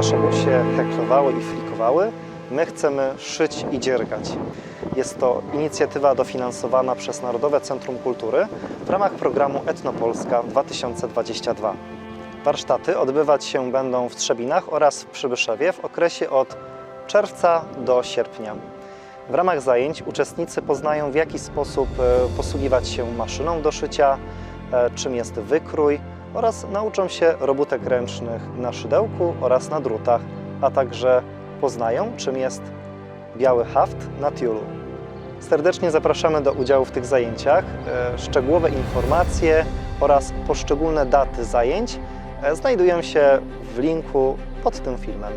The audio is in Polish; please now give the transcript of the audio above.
nasze usie heklowały i flikowały, my chcemy szyć i dziergać. Jest to inicjatywa dofinansowana przez Narodowe Centrum Kultury w ramach programu Etnopolska 2022. Warsztaty odbywać się będą w Trzebinach oraz w Przybyszewie w okresie od czerwca do sierpnia. W ramach zajęć uczestnicy poznają w jaki sposób e, posługiwać się maszyną do szycia, e, czym jest wykrój oraz nauczą się robótek ręcznych na szydełku oraz na drutach, a także poznają czym jest biały haft na tiulu. Serdecznie zapraszamy do udziału w tych zajęciach. E, Szczegółowe informacje oraz poszczególne daty zajęć e, znajdują się w linku pod tym filmem.